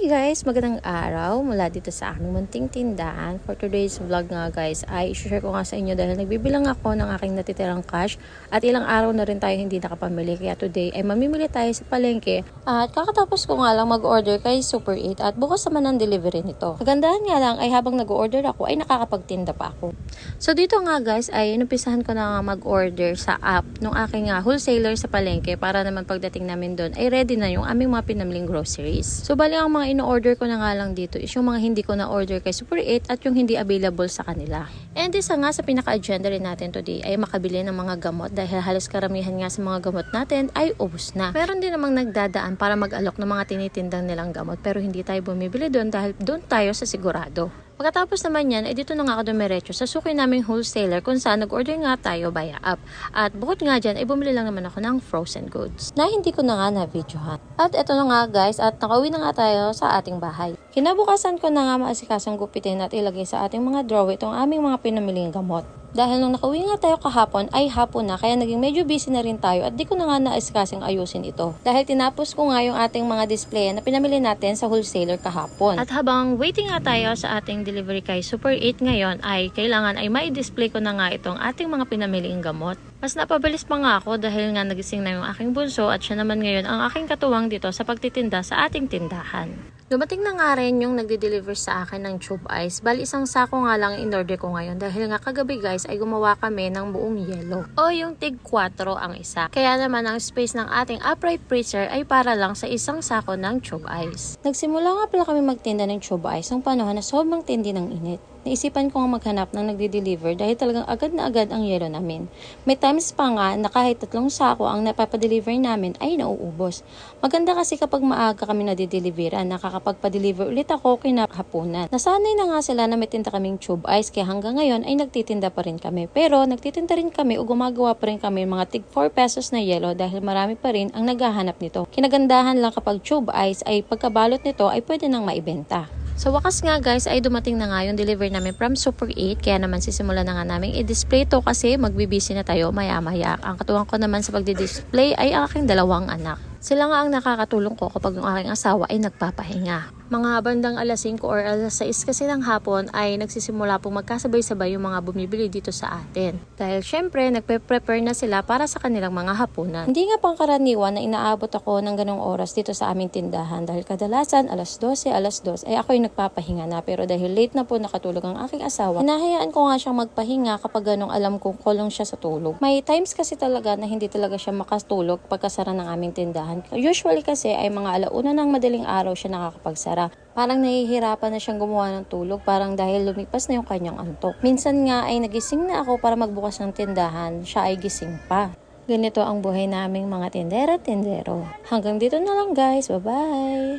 Hi guys! Magandang araw mula dito sa aming munting tindahan. For today's vlog nga guys ay share ko nga sa inyo dahil nagbibilang ako ng aking natitirang cash at ilang araw na rin tayo hindi nakapamili. Kaya today ay mamimili tayo sa palengke at kakatapos ko nga lang mag-order kay Super 8 at bukas naman ang delivery nito. Kagandahan nga lang ay habang nag-order ako ay nakakapagtinda pa ako. So dito nga guys ay inumpisahan ko na nga mag-order sa app ng aking nga wholesaler sa palengke para naman pagdating namin doon ay ready na yung aming mga pinamiling groceries. So bali ang mga ino-order ko na nga lang dito is yung mga hindi ko na-order kay Super 8 at yung hindi available sa kanila. And isa nga sa pinaka-agenda rin natin today ay makabili ng mga gamot dahil halos karamihan nga sa mga gamot natin ay ubos na. Meron din namang nagdadaan para mag-alok ng mga tinitindang nilang gamot pero hindi tayo bumibili doon dahil doon tayo sa sigurado. Pagkatapos naman yan, ay dito na nga ako dumiretso sa suki naming wholesaler kung saan nag-order nga tayo via app. At bukod nga dyan, ay bumili lang naman ako ng frozen goods na hindi ko na nga na-videohan. At eto na nga guys, at nakauwi na nga tayo sa ating bahay. Kinabukasan ko na nga maasikasong gupitin at ilagay sa ating mga drawer itong aming mga pinamiling gamot. Dahil nung nakauwi nga tayo kahapon ay hapon na kaya naging medyo busy na rin tayo at di ko na nga naiskasing ayusin ito. Dahil tinapos ko nga yung ating mga display na pinamili natin sa wholesaler kahapon. At habang waiting nga tayo sa ating delivery kay Super 8 ngayon ay kailangan ay mai-display ko na nga itong ating mga pinamiling gamot. Mas napabilis pa nga ako dahil nga nagising na yung aking bunso at siya naman ngayon ang aking katuwang dito sa pagtitinda sa ating tindahan. Dumating na nga rin yung nagde-deliver sa akin ng tube ice. Bali isang sako nga lang in-order ko ngayon dahil nga kagabi guys ay gumawa kami ng buong yelo. O yung tig 4 ang isa. Kaya naman ang space ng ating upright freezer ay para lang sa isang sako ng tube ice. Nagsimula nga pala kami magtinda ng tube ice ng panahon na sobrang tindi ng init. Naisipan ko nga maghanap ng nagde-deliver dahil talagang agad na agad ang yelo namin. May times pa nga na kahit tatlong sako ang napapadeliver namin ay nauubos. Maganda kasi kapag maaga kami nadideliveran, nakakapagpa-deliver ulit ako kinahaponan. Nasanay na nga sila na may tinda kaming tube ice kaya hanggang ngayon ay nagtitinda pa rin kami. Pero nagtitinda rin kami o gumagawa pa rin kami mga tig 4 pesos na yelo dahil marami pa rin ang naghahanap nito. Kinagandahan lang kapag tube ice ay pagkabalot nito ay pwede nang maibenta. Sa wakas nga guys ay dumating na nga yung delivery namin from Super 8 kaya naman sisimula na nga namin i-display to kasi magbibisi na tayo maya maya. Ang katuwang ko naman sa pagdi-display ay ang aking dalawang anak. Sila nga ang nakakatulong ko kapag yung aking asawa ay nagpapahinga. Mga bandang alas 5 or alas 6 kasi ng hapon ay nagsisimula pong magkasabay-sabay yung mga bumibili dito sa atin. Dahil syempre, nagpe-prepare na sila para sa kanilang mga hapunan. Hindi nga pangkaraniwan na inaabot ako ng ganong oras dito sa aming tindahan dahil kadalasan alas 12, alas 2 ay ako yung nagpapahinga na pero dahil late na po nakatulog ang aking asawa, hinahayaan ko nga siyang magpahinga kapag ganong alam kong kulong siya sa tulog. May times kasi talaga na hindi talaga siya makatulog pagkasara ng aming tindahan. Usually kasi ay mga alauna ng madaling araw siya nakakapagsara. Parang nahihirapan na siyang gumawa ng tulog parang dahil lumipas na yung kanyang antok. Minsan nga ay nagising na ako para magbukas ng tindahan, siya ay gising pa. Ganito ang buhay naming mga tindera-tindero. Hanggang dito na lang guys. Bye-bye!